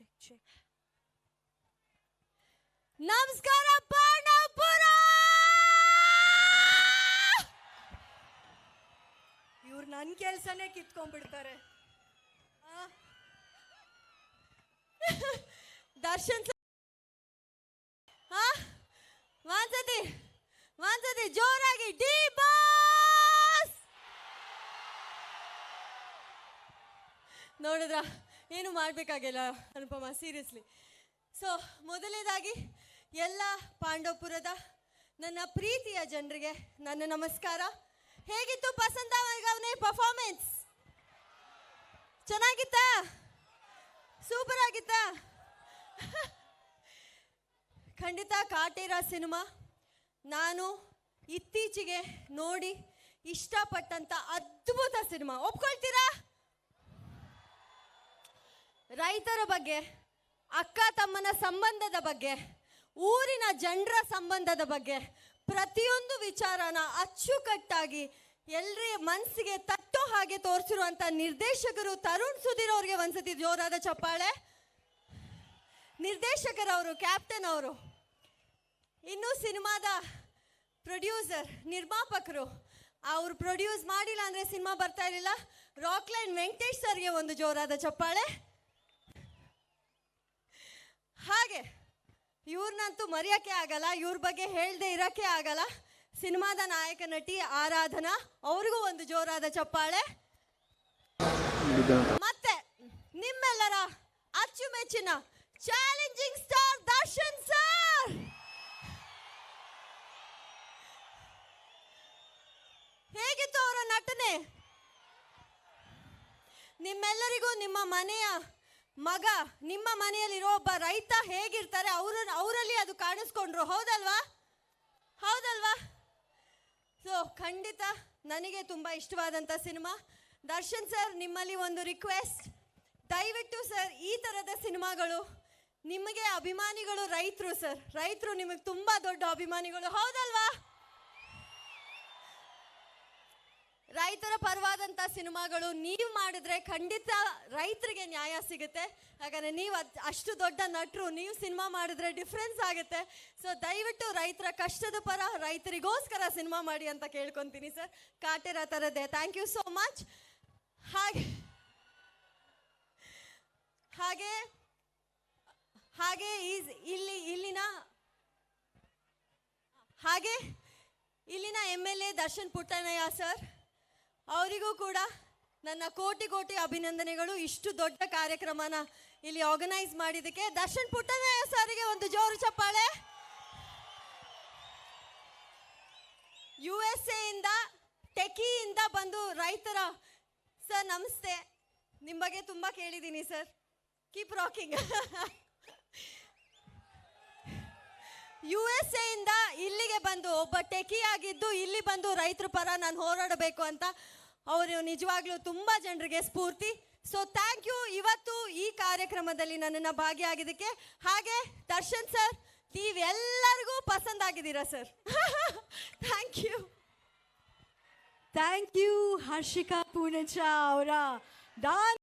Check check ನಮಸ್ಕಾರ ಪಾಂಡವಪುರ ಇವ್ರು ನನ್ನ ಕೆಲಸನೇ ಕಿತ್ಕೊಂಡ್ಬಿಡ್ತಾರೆ? ದರ್ಶನ್ ಸರ್ ಹಾ ಒಂದ್ಸತಿ ಒಂದ್ಸತಿ ಜೋರಾಗಿ ಡಿ ಬಾಸ್ ನೋಡಿದ್ರ ಏನು ಮಾಡಬೇಕಾಗಿಲ್ಲ ಅನುಪಮ ಸೀರಿಯಸ್ಲಿ ಸೊ ಮೊದಲನೇದಾಗಿ ಎಲ್ಲ ಪಾಂಡವಪುರದ ನನ್ನ ಪ್ರೀತಿಯ ಜನರಿಗೆ ನನ್ನ ನಮಸ್ಕಾರ. ಹೇಗಿತ್ತು ಪಸಂದ ಅವನೇ ಪರ್ಫಾರ್ಮೆನ್ಸ್ ಚೆನ್ನಾಗಿತ್ತಾ? ಸೂಪರ್ ಆಗಿತ್ತಾ ಖಂಡಿತ ಕಾಟೇರ ಸಿನಿಮಾ. ನಾನು ಇತ್ತೀಚೆಗೆ ನೋಡಿ ಇಷ್ಟಪಟ್ಟಂಥ ಅದ್ಭುತ ಸಿನಿಮಾ. ಒಪ್ಕೊಳ್ತೀರಾ? ರೈತರ ಬಗ್ಗೆ, ಅಕ್ಕ ತಮ್ಮನ ಸಂಬಂಧದ ಬಗ್ಗೆ, ಊರಿನ ಜನರ ಸಂಬಂಧದ ಬಗ್ಗೆ ಪ್ರತಿಯೊಂದು ವಿಚಾರನ ಅಚ್ಚುಕಟ್ಟಾಗಿ ಎಲ್ಲರ ಮನಸ್ಸಿಗೆ ತಟ್ಟೋ ಹಾಗೆ ತೋರಿಸಿರುವಂಥ ನಿರ್ದೇಶಕರು ತರುಣ್ ಸುಧೀರ್ ಅವ್ರಿಗೆ ಒಂದ್ಸತಿ ಜೋರಾದ ಚಪ್ಪಾಳೆ. ನಿರ್ದೇಶಕರವರು ಕ್ಯಾಪ್ಟನ್ ಅವರು. ಇನ್ನು ಸಿನಿಮಾದ ಪ್ರೊಡ್ಯೂಸರ್ ನಿರ್ಮಾಪಕರು. ಅವರು ಪ್ರೊಡ್ಯೂಸ್ ಮಾಡಿಲ್ಲ ಅಂದ್ರೆ ಸಿನಿಮಾ ಬರ್ತಾ ಇರಲಿಲ್ಲ. ರಾಕ್ಲೈನ್ ವೆಂಕಟೇಶ್ ಸರ್ಗೆ ಒಂದು ಜೋರಾದ ಚಪ್ಪಾಳೆ. ಹಾಗೆ ಇವ್ರನ್ನಂತೂ ಮರೆಯೋಕ್ಕೆ ಆಗಲ್ಲ, ಇವ್ರ ಬಗ್ಗೆ ಹೇಳದೆ ಇರೋಕ್ಕೆ ಆಗಲ್ಲ. ಸಿನಿಮಾದ ನಾಯಕ, ನಟಿ, ಆರಾಧನಾ, ಅವ್ರಿಗೂ ಒಂದು ಜೋರಾದ ಚಪ್ಪಾಳೆ. ಮತ್ತೆ ನಿಮ್ಮೆಲ್ಲರ ಅಚ್ಚುಮೆಚ್ಚಿನ ಚಾಲೆಂಜಿಂಗ್ ಸ್ಟಾರ್ ದರ್ಶನ್ ಸರ್ ಹೇಗಿತ್ತು ಅವರ ನಟನೆ? ನಿಮ್ಮೆಲ್ಲರಿಗೂ ನಿಮ್ಮ ಮನೆಯ ಮಗ, ನಿಮ್ಮ ಮನೆಯಲ್ಲಿರೋ ಒಬ್ಬ ರೈತ ಹೇಗಿರ್ತಾರೆ, ಅವರ, ಅವರಲ್ಲಿ ಅದು ಕಾಣಿಸ್ಕೊಂಡ್ರು, ಹೌದಲ್ವಾ? ಹೌದಲ್ವಾ? ಸೊ ಖಂಡಿತ ನನಗೆ ತುಂಬ ಇಷ್ಟವಾದಂಥ ಸಿನಿಮಾ. ದರ್ಶನ್ ಸರ್, ನಿಮ್ಮಲ್ಲಿ ಒಂದು ರಿಕ್ವೆಸ್ಟ್ ದಯವಿಟ್ಟು ಸರ್, ಈ ಥರದ ಸಿನಿಮಾಗಳು ನಿಮಗೆ ಅಭಿಮಾನಿಗಳು, ರೈತರು ಸರ್. ರೈತರು ನಿಮಗೆ ತುಂಬ ದೊಡ್ಡ ಅಭಿಮಾನಿಗಳು, ಹೌದಲ್ವಾ? ರೈತರ ಪರವಾದಂಥ ಸಿನಿಮಾಗಳು ನೀವು ಮಾಡಿದ್ರೆ ಖಂಡಿತ ರೈತರಿಗೆ ನ್ಯಾಯ ಸಿಗುತ್ತೆ. ಹಾಗಾದ್ರೆ ನೀವು ಅಷ್ಟು ದೊಡ್ಡ ನಟರು, ನೀವು ಸಿನಿಮಾ ಮಾಡಿದ್ರೆ ಡಿಫ್ರೆನ್ಸ್ ಆಗುತ್ತೆ. ಸೊ ದಯವಿಟ್ಟು ರೈತರ ಕಷ್ಟದ ಪರ ರೈತರಿಗೋಸ್ಕರ ಸಿನಿಮಾ ಮಾಡಿ ಅಂತ ಕೇಳ್ಕೊತೀನಿ ಸರ್. ಕಾಟೇರ ಥರದ್ದೇ ಥ್ಯಾಂಕ್ ಯು ಸೋ ಮಚ್ ಹಾಗೆ ಹಾಗೆ ಹಾಗೆ ಇಲ್ಲಿ, ಇಲ್ಲಿನ, ಹಾಗೆ ಇಲ್ಲಿನ M L A Darshan Puttannaiah sir. ಅವರಿಗೂ ಕೂಡ ನನ್ನ ಕೋಟಿ ಕೋಟಿ ಅಭಿನಂದನೆಗಳು. ಇಷ್ಟು ದೊಡ್ಡ ಕಾರ್ಯಕ್ರಮನ ಇಲ್ಲಿ ಆರ್ಗನೈಸ್ ಮಾಡಿದ್ದಕ್ಕೆ ದರ್ಶನ್ ಪುಟ್ಟನಯ್ಯ ಸರಿಗೆ ಒಂದು ಜೋರು ಚಪ್ಪಾಳೆ. ಯು ಎಸ್ ಎಯಿಂದ ಟೆಕಿಯಿಂದ ಬಂದು ರೈತರ, ಸರ್ ನಮಸ್ತೆ. ನಿಮ್ಮ ಬಗ್ಗೆ ತುಂಬ ಕೇಳಿದ್ದೀನಿ sir. Keep rocking U S ಎಯಿಂದ ಇಲ್ಲಿಗೆ ಬಂದು ಒಬ್ಬ ಟೆಕಿ ಆಗಿದ್ದು ಇಲ್ಲಿ ಬಂದು ರೈತರ ಪರ ನಾನು ಹೋರಾಡಬೇಕು ಅಂತ ಅವರು ನಿಜವಾಗ್ಲೂ ತುಂಬ ಜನರಿಗೆ ಸ್ಫೂರ್ತಿ. ಸೊ ಥ್ಯಾಂಕ್ ಯು ಇವತ್ತು ಈ ಕಾರ್ಯಕ್ರಮದಲ್ಲಿ ನನ್ನನ್ನು ಭಾಗಿಯಾಗಿದ್ದಕ್ಕೆ ಹಾಗೆ ದರ್ಶನ್ ಸರ್, ನೀವೆಲ್ಲರಿಗೂ ಪಸಂದ್ ಆಗಿದ್ದೀರಾ sir? Thank you thank you Harshika Poonacha ಅವರ. ಡಾನ್